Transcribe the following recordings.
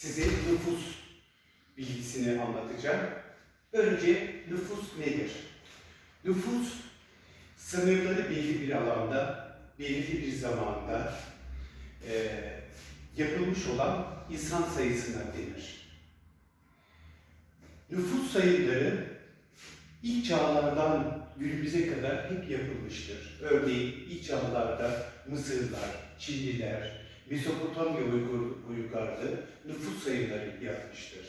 Size nüfus bilgisini anlatacağım. Önce nüfus nedir? Nüfus, sınırları belli bir alanda, belirli bir zamanda eee, yapılmış olan insan sayısına denir. Nüfus sayıları ilk çağlardan günümüze kadar hep yapılmıştır. Örneğin ilk çağlarda Mısırlar, Çinliler, Mezopotamya uygur, uygarlığı nüfus sayıları yapmıştır.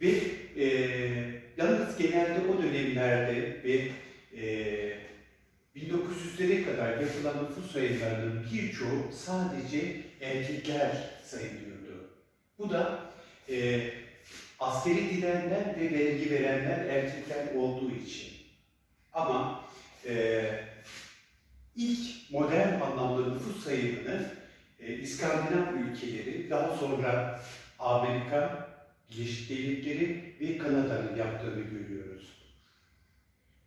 Ve eee yalnız genelde o dönemlerde ve eee 1900'lere kadar yapılan nüfus sayılarının birçoğu sadece erkekler sayılıyordu. Bu da eee askeri dilenler ve vergi verenler erkekler olduğu için. Ama eee ilk modern anlamda nüfus sayımını e, İskandinav ülkeleri, daha sonra Amerika, Birleşik Devletleri ve Kanada'nın yaptığını görüyoruz.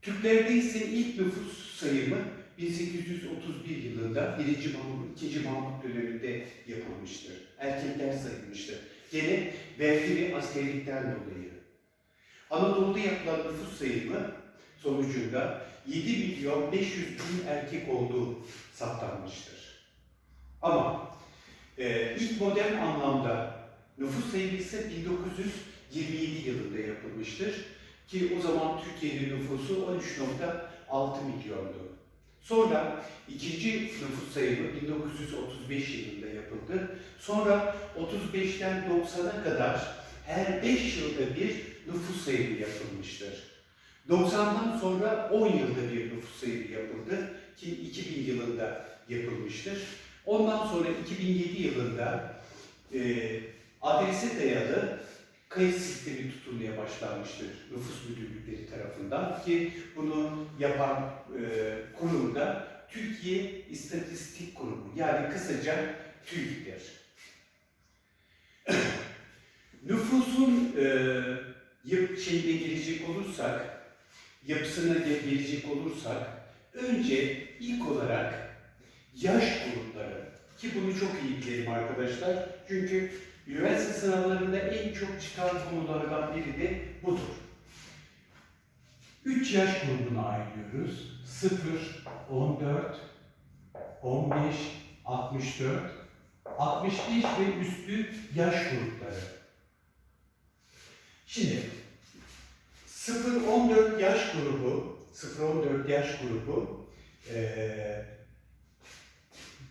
Türklerde ise ilk nüfus sayımı 1831 yılında 1. Mahmut, 2. Mahmut döneminde yapılmıştır. Erkekler sayılmıştır. Gene vergi ve askerlikten dolayı. Anadolu'da yapılan nüfus sayımı sonucunda 7 milyon 500 bin erkek olduğu saptanmıştır. Ama e, ilk modern anlamda nüfus sayımı ise 1927 yılında yapılmıştır. Ki o zaman Türkiye'nin nüfusu 13.6 milyondu. Sonra ikinci nüfus sayımı 1935 yılında yapıldı. Sonra 35'ten 90'a kadar her 5 yılda bir nüfus sayımı yapılmıştır. 90'dan sonra 10 yılda bir nüfus sayımı yapıldı ki 2000 yılında yapılmıştır. Ondan sonra 2007 yılında e, adrese dayalı kayıt sistemi tutulmaya başlanmıştır nüfus müdürlükleri tarafından ki bunu yapan e, kurum da Türkiye İstatistik Kurumu yani kısaca TÜİK'tir. Nüfusun e, yap, şeyine gelecek olursak, yapısına ge- gelecek olursak, önce ilk olarak yaş grupları ki bunu çok iyi bilelim arkadaşlar. Çünkü üniversite sınavlarında en çok çıkan konulardan biri de budur. 3 yaş grubuna ayrılıyoruz. 0, 14, 15, 64, 65 ve üstü yaş grupları. Şimdi 0-14 yaş grubu, 0-14 yaş grubu eee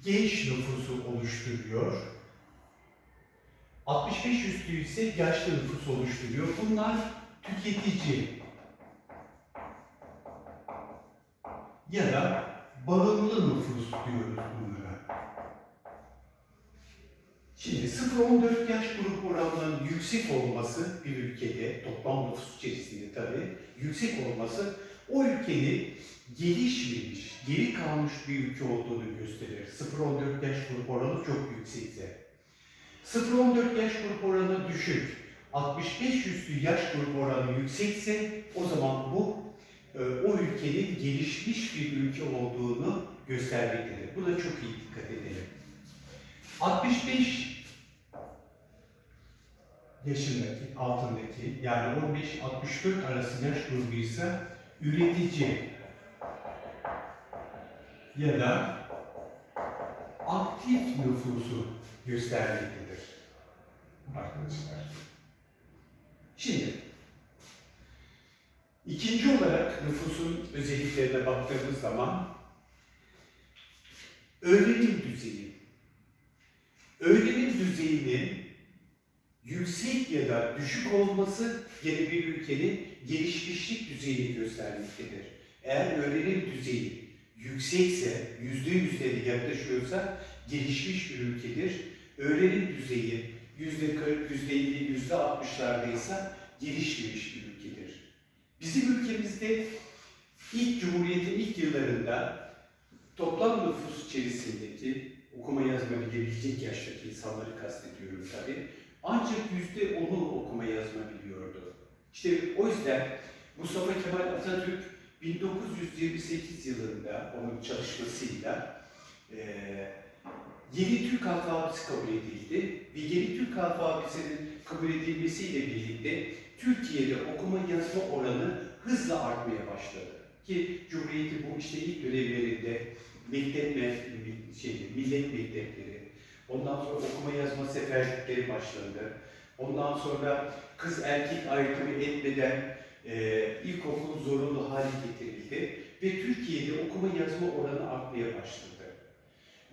genç nüfusu oluşturuyor. 65 üstü ise yaşlı nüfus oluşturuyor. Bunlar tüketici ya da bağımlı nüfus diyoruz bunlara. Şimdi 0-14 yaş grubu oranının yüksek olması bir ülkede, toplam nüfus içerisinde tabii, yüksek olması o ülkenin gelişmemiş, geri kalmış bir ülke olduğunu gösterir. 0-14 yaş grup oranı çok yüksekse. 0-14 yaş grup oranı düşük, 65 üstü yaş grup oranı yüksekse o zaman bu e, o ülkenin gelişmiş bir ülke olduğunu göstermektedir. Buna çok iyi dikkat edelim. 65 yaşındaki, altındaki yani 15-64 arası yaş grubuysa üretici ya da aktif nüfusu göstermektedir. Arkadaşlar. Şimdi ikinci olarak nüfusun özelliklerine baktığımız zaman öğrenim düzeyi. Öğrenim düzeyinin yüksek ya da düşük olması gene bir ülkenin gelişmişlik düzeyini göstermektedir. Eğer öğrenim düzeyi yüksekse, yüzde yüzleri yaklaşıyorsa gelişmiş bir ülkedir. Öğrenim düzeyi yüzde 40, yüzde 50, yüzde 60'lardaysa gelişmemiş bir ülkedir. Bizim ülkemizde ilk Cumhuriyet'in ilk yıllarında toplam nüfus içerisindeki okuma yazma bilebilecek yaştaki insanları kastediyorum tabii. Ancak yüzde onu okuma yazma biliyordu. İşte o yüzden Mustafa Kemal Atatürk 1928 yılında onun çalışmasıyla eee yeni Türk alfabesi kabul edildi ve yeni Türk alfabesinin kabul edilmesiyle birlikte Türkiye'de okuma yazma oranı hızla artmaya başladı. Ki Cumhuriyet'in bu işte ilk dönemlerinde mektep me- şey, millet mektepleri, ondan sonra okuma yazma seferlikleri başladı. Ondan sonra kız erkek ayrımı etmeden e, ilkokul zorunlu hale getirildi ve Türkiye'de okuma yazma oranı artmaya başladı.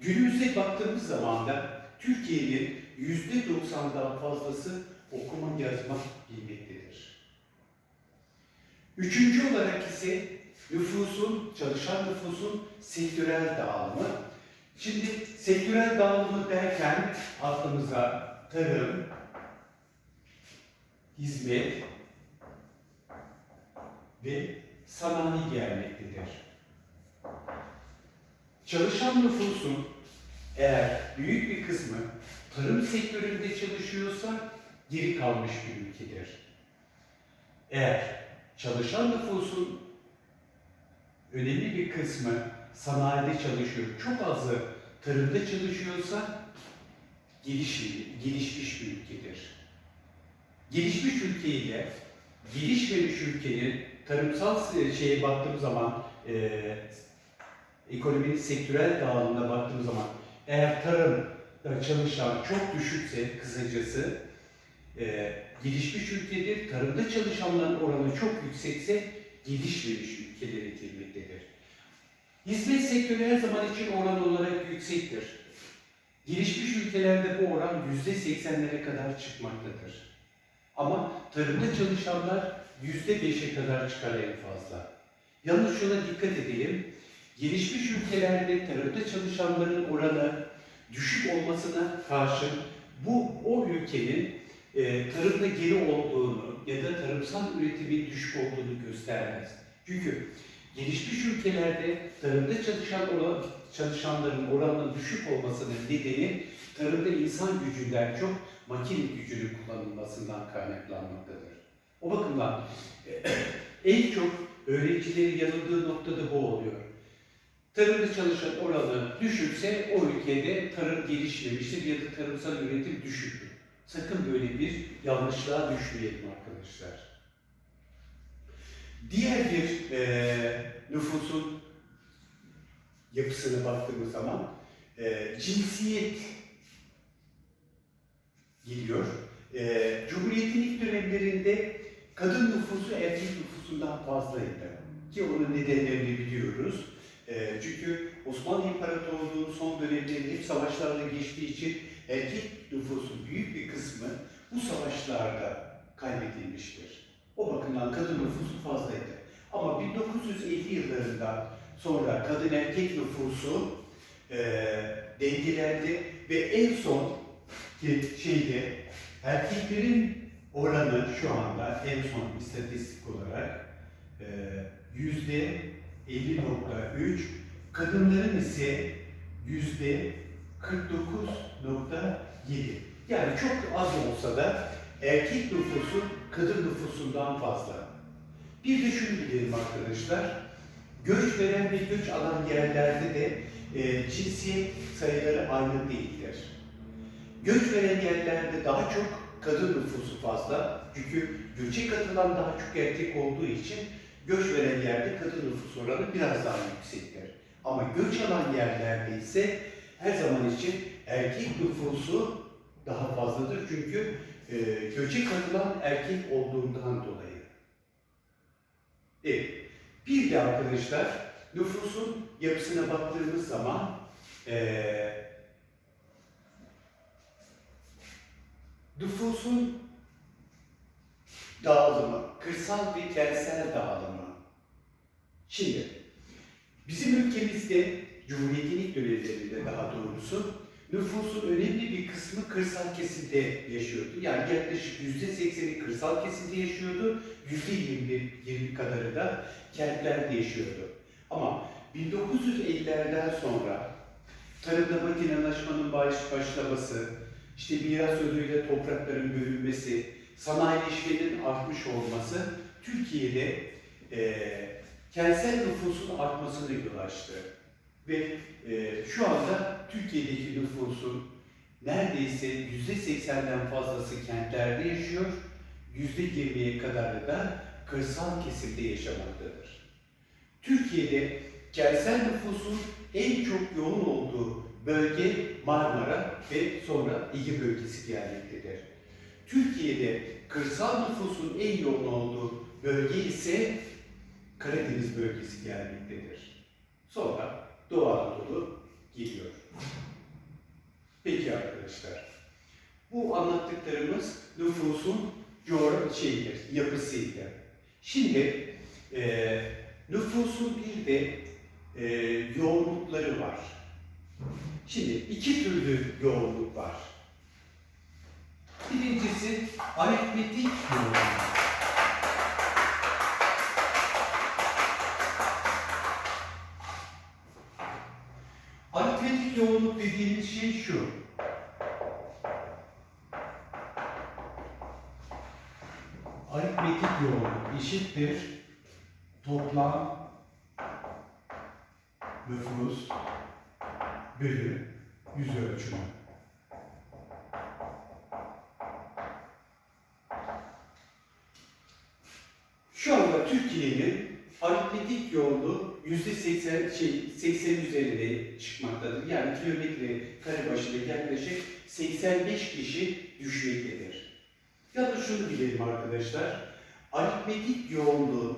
Günümüze baktığımız zaman da Türkiye'nin yüzde doksandan fazlası okuma yazma bilmektedir. Üçüncü olarak ise nüfusun, çalışan nüfusun sektörel dağılımı. Şimdi sektörel dağılımı derken aklımıza tarım, hizmet ve sanayi gelmektedir. Çalışan nüfusun eğer büyük bir kısmı tarım sektöründe çalışıyorsa geri kalmış bir ülkedir. Eğer çalışan nüfusun önemli bir kısmı sanayide çalışıyor, çok azı tarımda çalışıyorsa gelişmiş, gelişmiş bir ülkedir. Gelişmiş ülke ile gelişmemiş ülkenin tarımsal şeye baktığımız zaman eee ekonominin sektörel dağılımına baktığımız zaman eğer tarımda çalışan çok düşükse kısacası e, gelişmiş ülkedir. Tarımda çalışanların oranı çok yüksekse gelişmemiş ülkelere girmektedir. Hizmet sektörü her zaman için oran olarak yüksektir. Gelişmiş ülkelerde bu oran yüzde seksenlere kadar çıkmaktadır. Ama tarımda çalışanlar yüzde beşe kadar çıkar en fazla. Yalnız şuna dikkat edelim. Gelişmiş ülkelerde tarımda çalışanların oranı düşük olmasına karşın bu o ülkenin e, tarımda geri olduğunu ya da tarımsal üretimin düşük olduğunu göstermez. Çünkü gelişmiş ülkelerde tarımda çalışan oran, çalışanların oranının düşük olmasının nedeni tarımda insan gücünden çok makine gücünün kullanılmasından kaynaklanmaktadır. O bakımdan e, en çok öğrencilerin yanıldığı noktada bu oluyor. Tarımda çalışan oranı düşükse o ülkede tarım gelişmemiştir ya da tarımsal üretim düşüktür. Sakın böyle bir yanlışlığa düşmeyelim arkadaşlar. Diğer bir e, nüfusun yapısına baktığımız zaman e, cinsiyet geliyor. E, Cumhuriyet'in ilk dönemlerinde kadın nüfusu erkek nüfusundan fazlaydı. Ki onun nedenlerini biliyoruz. E, çünkü Osmanlı İmparatorluğu'nun son dönemleri hep savaşlarla geçtiği için erkek nüfusun büyük bir kısmı bu savaşlarda kaybedilmiştir. O bakımdan kadın nüfusu fazlaydı. Ama 1950 yıllarından sonra kadın erkek nüfusu e, dengelendi ve en son şeyde erkeklerin oranı şu anda en son istatistik olarak e, yüzde 50.3, kadınların ise yüzde 49.7. Yani çok az olsa da erkek nüfusu kadın nüfusundan fazla. Bir de arkadaşlar, göç veren ve göç alan yerlerde de e, cinsiyet sayıları aynı değildir. Göç veren yerlerde daha çok kadın nüfusu fazla. Çünkü göçe katılan daha çok erkek olduğu için göç veren yerde kadın nüfus oranı biraz daha yüksektir. Ama göç alan yerlerde ise her zaman için erkek nüfusu daha fazladır. Çünkü e, göçe katılan erkek olduğundan dolayı. Evet. Bir de arkadaşlar nüfusun yapısına baktığımız zaman e, nüfusun dağılımı, kırsal ve kentsel dağılımı. Şimdi bizim ülkemizde Cumhuriyet'in ilk dönemlerinde daha doğrusu nüfusun önemli bir kısmı kırsal kesimde yaşıyordu. Yani yaklaşık yüzde sekseni kırsal kesimde yaşıyordu, yüzde yirmi, yirmi kadarı da kentlerde yaşıyordu. Ama 1950'lerden sonra tarımda makinelaşmanın baş, başlaması, işte miras yoluyla toprakların bölünmesi, sanayileşmenin artmış olması Türkiye'de e, kentsel nüfusun artmasına yol açtı. Ve e, şu anda Türkiye'deki nüfusun neredeyse yüzde seksenden fazlası kentlerde yaşıyor, yüzde yirmiye kadarı da kırsal kesimde yaşamaktadır. Türkiye'de kentsel nüfusun en çok yoğun olduğu bölge Marmara ve sonra Ege bölgesi gelmektedir. Türkiye'de kırsal nüfusun en yoğun olduğu bölge ise Karadeniz bölgesi gelmektedir. Sonra Doğu Anadolu geliyor. Peki arkadaşlar, bu anlattıklarımız nüfusun coğrafi şeyidir, yapısıydı. Şimdi e, nüfusun bir de e, yoğunlukları var. Şimdi iki türlü yoğunluk var. Birincisi aritmetik yoğunluk. Aritmetik yoğunluk dediğimiz şey şu. Aritmetik yoğunluk eşittir toplam nüfus bölü yüz ölçümü. Şu anda Türkiye'nin aritmetik yoğunluğu yüzde 80 şey 80 üzerinde çıkmaktadır. Yani kilometre kare başına yaklaşık 85 kişi düşmektedir. Yalnız şunu bilelim arkadaşlar. Aritmetik yoğunluğun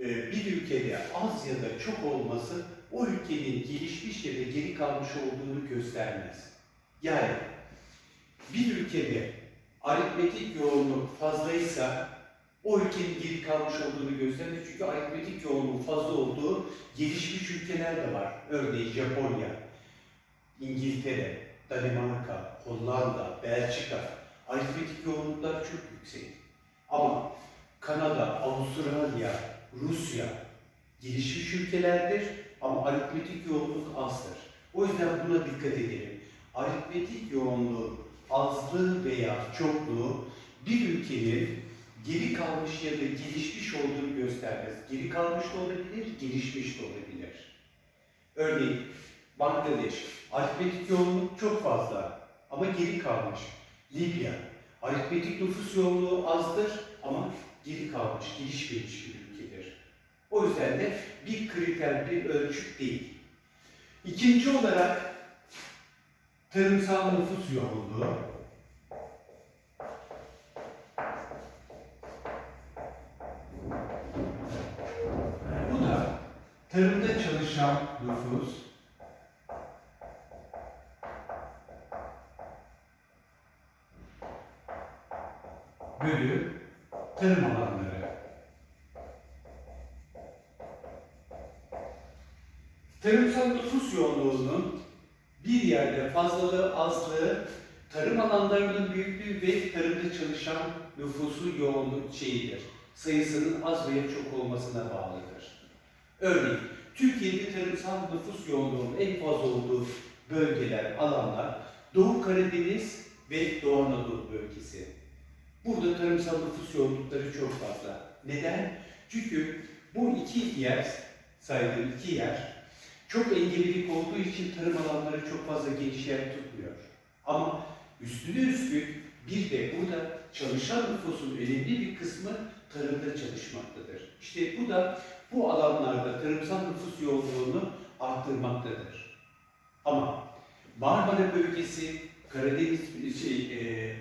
e, bir ülkede az ya da çok olması o ülkenin gelişmiş ya da geri kalmış olduğunu göstermez. Yani bir ülkede aritmetik yoğunluk fazlaysa o ülkenin geri kalmış olduğunu göstermez. Çünkü aritmetik yoğunluğun fazla olduğu gelişmiş ülkeler de var. Örneğin Japonya, İngiltere, Danimarka, Hollanda, Belçika. Aritmetik yoğunluklar çok yüksek. Ama Kanada, Avustralya, Rusya gelişmiş ülkelerdir ama aritmetik yoğunluk azdır. O yüzden buna dikkat edelim. Aritmetik yoğunluğu azlığı veya çokluğu bir ülkenin geri kalmış ya da gelişmiş olduğunu göstermez. Geri kalmış da olabilir, gelişmiş de olabilir. Örneğin Bangladeş, aritmetik yoğunluk çok fazla ama geri kalmış. Libya, aritmetik nüfus yoğunluğu azdır ama geri kalmış, gelişmemiş bir ülkedir. O yüzden de bir kriter, bir ölçüt değil. İkinci olarak tarımsal nüfus yoğunluğu. Bu da tarımda çalışan nüfus bölü tarım alanları. Tarımsal nüfus yoğunluğunun bir yerde fazlalığı, azlığı, tarım alanlarının büyüklüğü ve tarımda çalışan nüfusu yoğunluk şeyidir. Sayısının az veya çok olmasına bağlıdır. Örneğin, Türkiye'de tarımsal nüfus yoğunluğunun en fazla olduğu bölgeler, alanlar Doğu Karadeniz ve Doğu Anadolu bölgesi. Burada tarımsal nüfus yoğunlukları çok fazla. Neden? Çünkü bu iki yer, saydığım iki yer, çok engellilik olduğu için tarım alanları çok fazla geniş yer tutmuyor. Ama üstüne üstlük bir de burada çalışan nüfusun önemli bir kısmı tarımda çalışmaktadır. İşte bu da bu alanlarda tarımsal nüfus yoğunluğunu arttırmaktadır. Ama Marmara bölgesi, Karadeniz şey, e,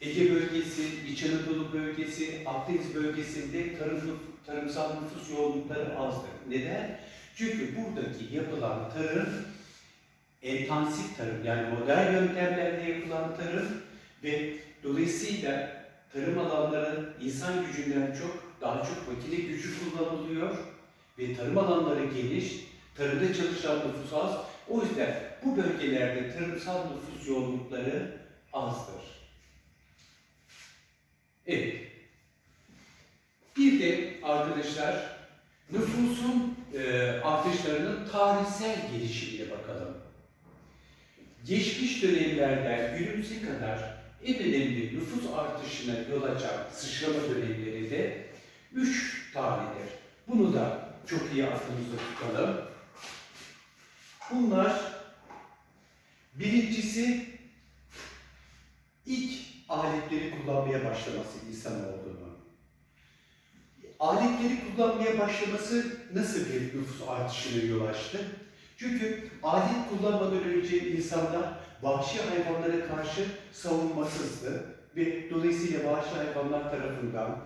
Ege bölgesi, İç Anadolu bölgesi, Akdeniz bölgesinde tarım, tarımsal nüfus yoğunlukları azdır. Neden? Çünkü buradaki yapılan tarım intensif tarım yani modern yöntemlerle yapılan tarım ve dolayısıyla tarım alanları insan gücünden çok daha çok makine gücü kullanılıyor ve tarım alanları geniş, tarımda çalışan nüfus az. O yüzden bu bölgelerde tarımsal nüfus yoğunlukları azdır. Evet. Bir de arkadaşlar nüfusun e, artışlarının tarihsel gelişimine bakalım. Geçmiş dönemlerden günümüze kadar en önemli nüfus artışına yol açan sıçrama dönemleri de üç tanedir. Bunu da çok iyi aklımızda tutalım. Bunlar birincisi ilk aletleri kullanmaya başlaması insanoğlunun. Aletleri kullanmaya başlaması nasıl bir nüfus artışına yol açtı? Çünkü alet kullanmadan önce insanlar vahşi hayvanlara karşı savunmasızdı ve dolayısıyla vahşi hayvanlar tarafından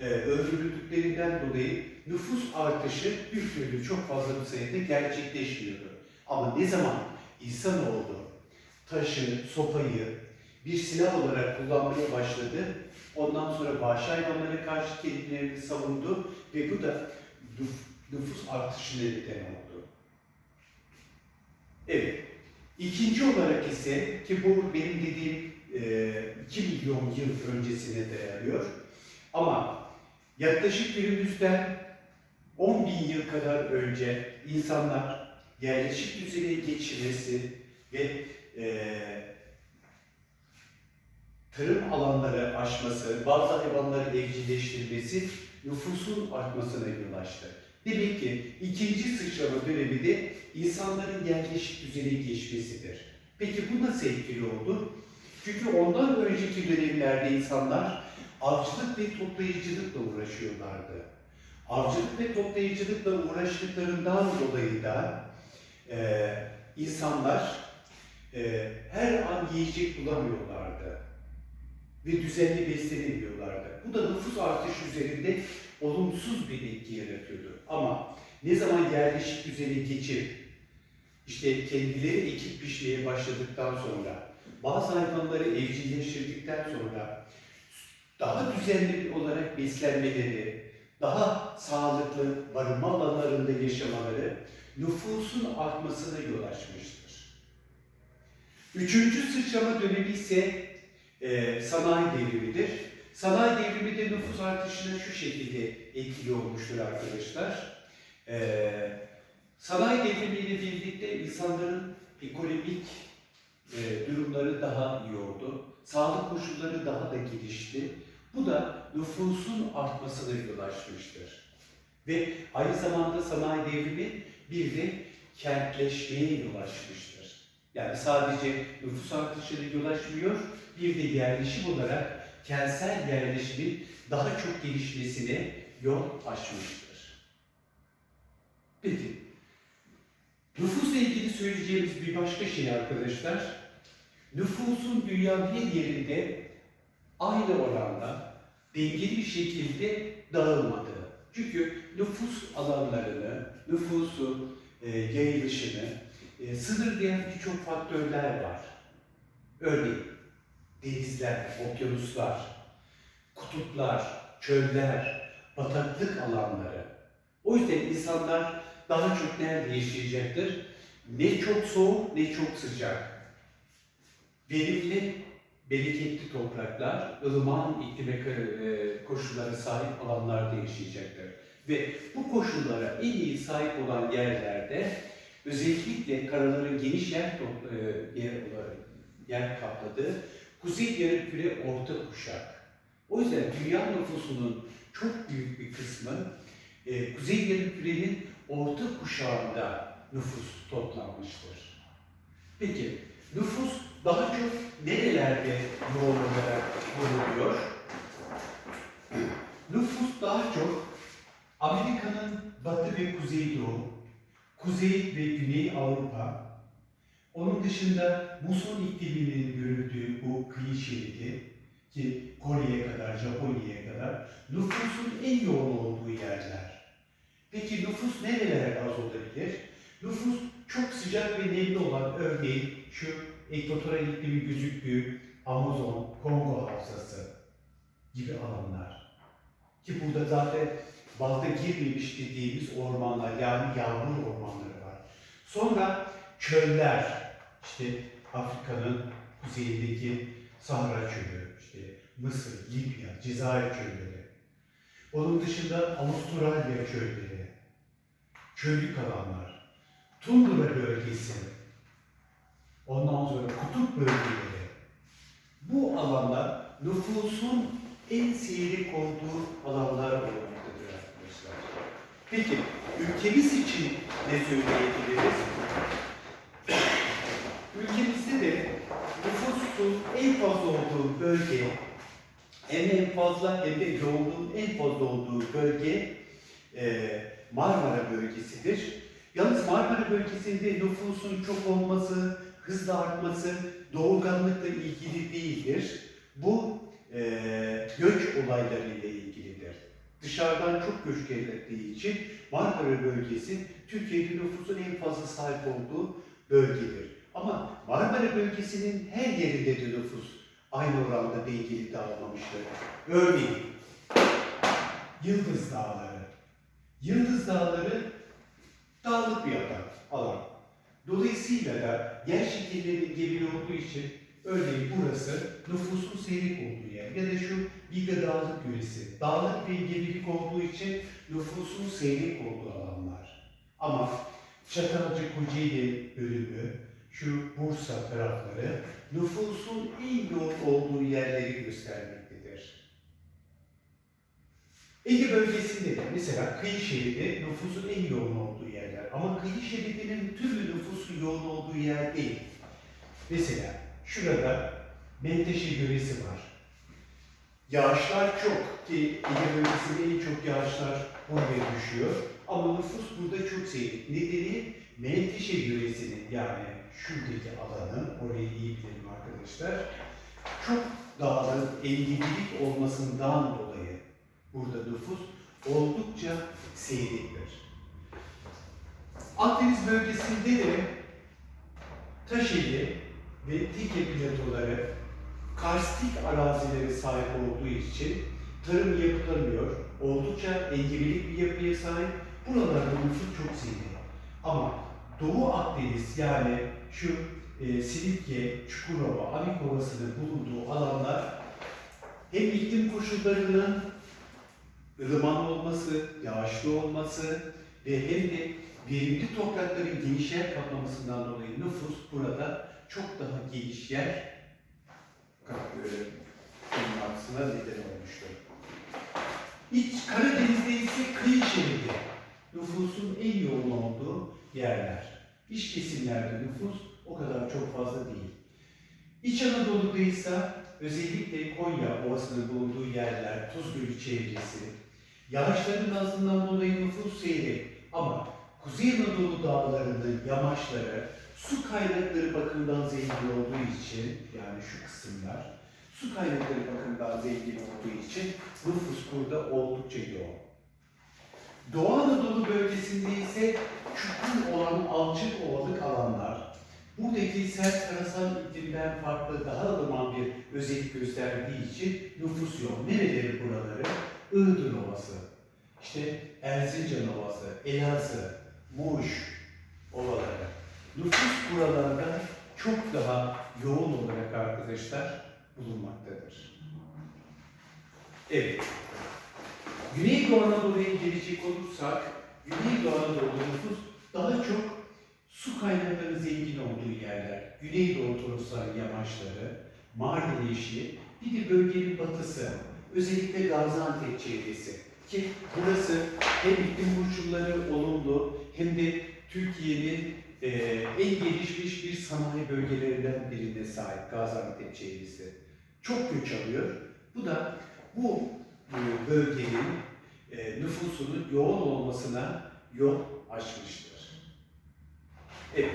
e, öldürüldüklerinden dolayı nüfus artışı bir türlü çok fazla bir sayıda gerçekleşmiyordu. Ama ne zaman insanoğlu taşı, sopayı bir silah olarak kullanmaya başladı, ondan sonra vahşi hayvanlara karşı kendilerini savundu ve bu da nüf- nüfus artışına neden oldu. Evet. İkinci olarak ise ki bu benim dediğim e, 2 milyon yıl öncesine dayanıyor. Ama yaklaşık günümüzden 10 bin yıl kadar önce insanlar yerleşik düzene geçmesi ve e, tarım alanları aşması, bazı hayvanları evcilleştirmesi nüfusun artmasına yol açtı. Demek ki ikinci sıçrama dönemi de insanların yerleşik düzene geçmesidir. Peki bu nasıl etkili oldu? Çünkü ondan önceki dönemlerde insanlar avcılık ve toplayıcılıkla uğraşıyorlardı. Avcılık ve toplayıcılıkla uğraştıklarından dolayı da e, insanlar e, her an yiyecek bulamıyorlardı ve düzenli beslenemiyorlardı. Bu da nüfus artışı üzerinde olumsuz bir etki yaratıyordu. Ama ne zaman yerleşik düzene geçip işte kendileri ekip pişmeye başladıktan sonra bazı hayvanları evcilleştirdikten sonra daha düzenli olarak beslenmeleri, daha sağlıklı barınma alanlarında yaşamaları nüfusun artmasına yol açmıştır. Üçüncü sıçrama dönemi ise e, sanayi devrimidir. Sanayi devrimi de nüfus artışına şu şekilde etkili olmuştur arkadaşlar. E, sanayi devrimiyle birlikte insanların ekonomik e, durumları daha iyi oldu. Sağlık koşulları daha da gelişti. Bu da nüfusun artmasına yol açmıştır. Ve aynı zamanda sanayi devrimi bir de kentleşmeye yol açmıştır. Yani sadece nüfus artışına yol açmıyor, bir de yerleşim olarak kentsel yerleşimin daha çok gelişmesine yol açmıştır. Peki, nüfusla ilgili söyleyeceğimiz bir başka şey arkadaşlar, nüfusun dünyanın her yerinde aynı oranda dengeli bir şekilde dağılmadığı. Çünkü nüfus alanlarını, nüfusu, e, yayılışını e, sınırlayan birçok faktörler var. Örneğin denizler, okyanuslar, kutuplar, çöller, bataklık alanları. O yüzden insanlar daha çok nerede yaşayacaktır? Ne çok soğuk ne çok sıcak. Verimli, bereketli topraklar, ılıman iklime e, koşullara sahip alanlarda yaşayacaktır. Ve bu koşullara en iyi sahip olan yerlerde özellikle karaların geniş yer, e, yer yer kapladığı Kuzey Yarımküre orta kuşak. O yüzden dünya nüfusunun çok büyük bir kısmı e, Kuzey Yarımküre'nin orta kuşağında nüfus toplanmıştır. Peki nüfus daha çok nerelerde yoğun olarak bulunuyor? Nüfus daha çok Amerika'nın batı ve kuzeydoğu, kuzey ve güney Avrupa, onun dışında muson ikliminin görüldüğü bu kıyı şeridi ki Kore'ye kadar, Japonya'ya kadar nüfusun en yoğun olduğu yerler. Peki nüfus nerelere az olabilir? Nüfus çok sıcak ve nemli olan örneğin şu ekvatoral iklimi gözüktüğü Amazon, Kongo havzası gibi alanlar. Ki burada zaten balta girmemiş dediğimiz ormanlar yani yağmur ormanları var. Sonra çöller, işte Afrika'nın kuzeyindeki Sahra çölü, işte Mısır, Libya, Cezayir çölleri. Onun dışında Avustralya çölleri, çöllük alanlar, tundra bölgesi, ondan sonra kutup bölgeleri. Bu alanlar nüfusun en seyrek olduğu alanlar olmaktadır arkadaşlar. Peki ülkemiz için ne söyleyebiliriz? Fazla olduğu bölge hem en fazla hem de yoğunluğun en fazla olduğu bölge e, Marmara bölgesidir. Yalnız Marmara bölgesinde nüfusun çok olması, hızla artması doğurganlıkla ilgili değildir. Bu e, göç olayları ile ilgilidir. Dışarıdan çok göç geldiği için Marmara bölgesi Türkiye'de nüfusun en fazla sahip olduğu bölgedir. Ama Marmara bölgesinin her yerinde de nüfus aynı oranda dengelik dağılmamıştır. Örneğin Yıldız Dağları. Yıldız Dağları dağlık bir alan. alan. Dolayısıyla da yer şekilleri gebir olduğu için örneğin burası nüfusun seyrek olduğu yer ya da şu Biga Dağlık yöresi. Dağlık bir gebelik olduğu için nüfusun seyrek olduğu alanlar. Ama Çatalca Kocaeli bölümü, şu Bursa tarafları nüfusun en yoğun olduğu yerleri göstermektedir. Ege bölgesinde de mesela kıyı şeridi nüfusun en yoğun olduğu yerler. Ama kıyı şeridinin tümü nüfusun yoğun olduğu yer değil. Mesela şurada Menteşe yöresi var. Yağışlar çok ki Ege bölgesinde en çok yağışlar buraya düşüyor. Ama nüfus burada çok seyrek. Nedeni Menteşe yöresinin yani şuradaki alanın, orayı iyi bilelim arkadaşlar, çok dağların engebeli olmasından dolayı burada nüfus oldukça seyrektir. Akdeniz bölgesinde de Taşeli ve Tike platoları karstik arazilere sahip olduğu için tarım yapılamıyor. Oldukça engebelik bir yapıya sahip. Buralarda nüfus çok seyrek. Ama Doğu Akdeniz yani şu e, Silifke, Çukurova, Amik Ovası'nın bulunduğu alanlar hem iklim koşullarının ılıman olması, yağışlı olması ve hem de verimli toprakların geniş yer kaplamasından dolayı nüfus burada çok daha geniş yer bulunmasına neden olmuştur. İç Karadeniz'de ise kıyı şeridi nüfusun en yoğun olduğu yerler. İç kesimlerde nüfus o kadar çok fazla değil. İç Anadolu'da ise özellikle Konya Ovası'nın bulunduğu yerler, Tuzgölü çevresi, yağışların azlığından dolayı nüfus seyrek ama Kuzey Anadolu dağlarının yamaçları su kaynakları bakımından zengin olduğu için yani şu kısımlar su kaynakları bakımından zengin olduğu için nüfus burada oldukça yoğun. Doğu Anadolu bölgesinde ise çukur olan alçık ovalık alanlar, buradaki sert karasal iklimden farklı daha ılıman bir özellik gösterdiği için nüfus yoğun. Nereleri buraları? Iğdır Ovası, işte Erzincan Ovası, Elazığ, Muş ovaları. Nüfus buralarda çok daha yoğun olarak arkadaşlar bulunmaktadır. Evet. Güneydoğu Anadolu'ya gelecek olursak, Güneydoğu Anadolu nüfus daha çok su kaynakları zengin olduğu yerler. Güneydoğu Toroslar yamaçları, Mardin eşi, bir de bölgenin batısı, özellikle Gaziantep çevresi. Ki burası hem iklim koşulları olumlu hem de Türkiye'nin e, en gelişmiş bir sanayi bölgelerinden birine sahip Gaziantep çevresi. Çok göç alıyor. Bu da bu e, bölgenin e, nüfusunun yoğun olmasına yol açmıştır. Evet.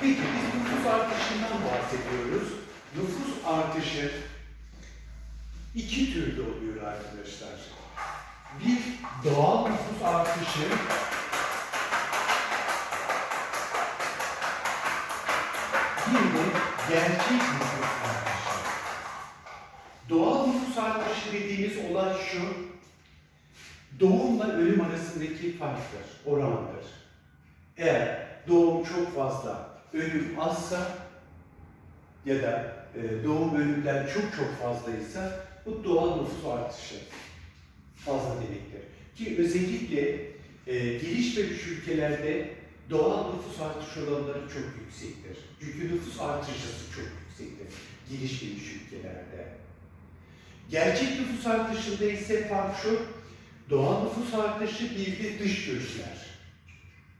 Peki biz nüfus artışından bahsediyoruz. Nüfus artışı iki türlü oluyor arkadaşlar. Bir doğal nüfus artışı, bir de gerçek nüfus artışı. Doğal nüfus artışı dediğimiz olay şu, doğumla ölüm arasındaki farktır, orandır. Eğer doğum çok fazla, ölüm azsa ya da e, doğum ölümler çok çok fazlaysa bu doğal nüfus artışı fazla demektir. Ki özellikle e, gelişmemiş ülkelerde doğal nüfus artış oranları çok yüksektir. Çünkü nüfus artışısı çok yüksektir gelişmemiş ülkelerde. Gerçek nüfus artışında ise fark şu, doğal nüfus artışı bir de dış göçler.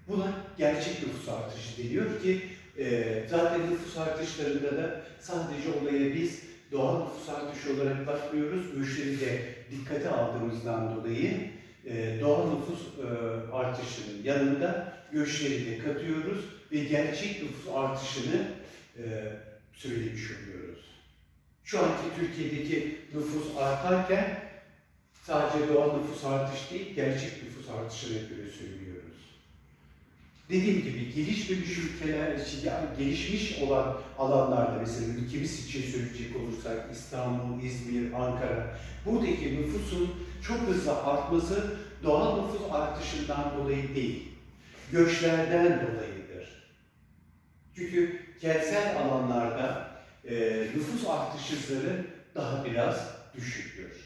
Buna gerçek nüfus artışı deniyor ki Ee, zaten nüfus artışlarında da sadece olaya biz doğal nüfus artışı olarak bakmıyoruz. Göçleri de dikkate aldığımızdan dolayı e, doğal nüfus e, artışının yanında göçleri de katıyoruz ve gerçek nüfus artışını e, söylemiş oluyoruz. Şu anki Türkiye'deki nüfus artarken sadece doğal nüfus artış değil, gerçek nüfus artışına göre söylüyoruz. Dediğim gibi gelişmemiş ülkeler, yani gelişmiş olan alanlarda mesela ülkemiz için söyleyecek olursak İstanbul, İzmir, Ankara buradaki nüfusun çok hızlı artması doğal nüfus artışından dolayı değil, göçlerden dolayıdır. Çünkü kentsel alanlarda e, nüfus artış hızları daha biraz düşüktür.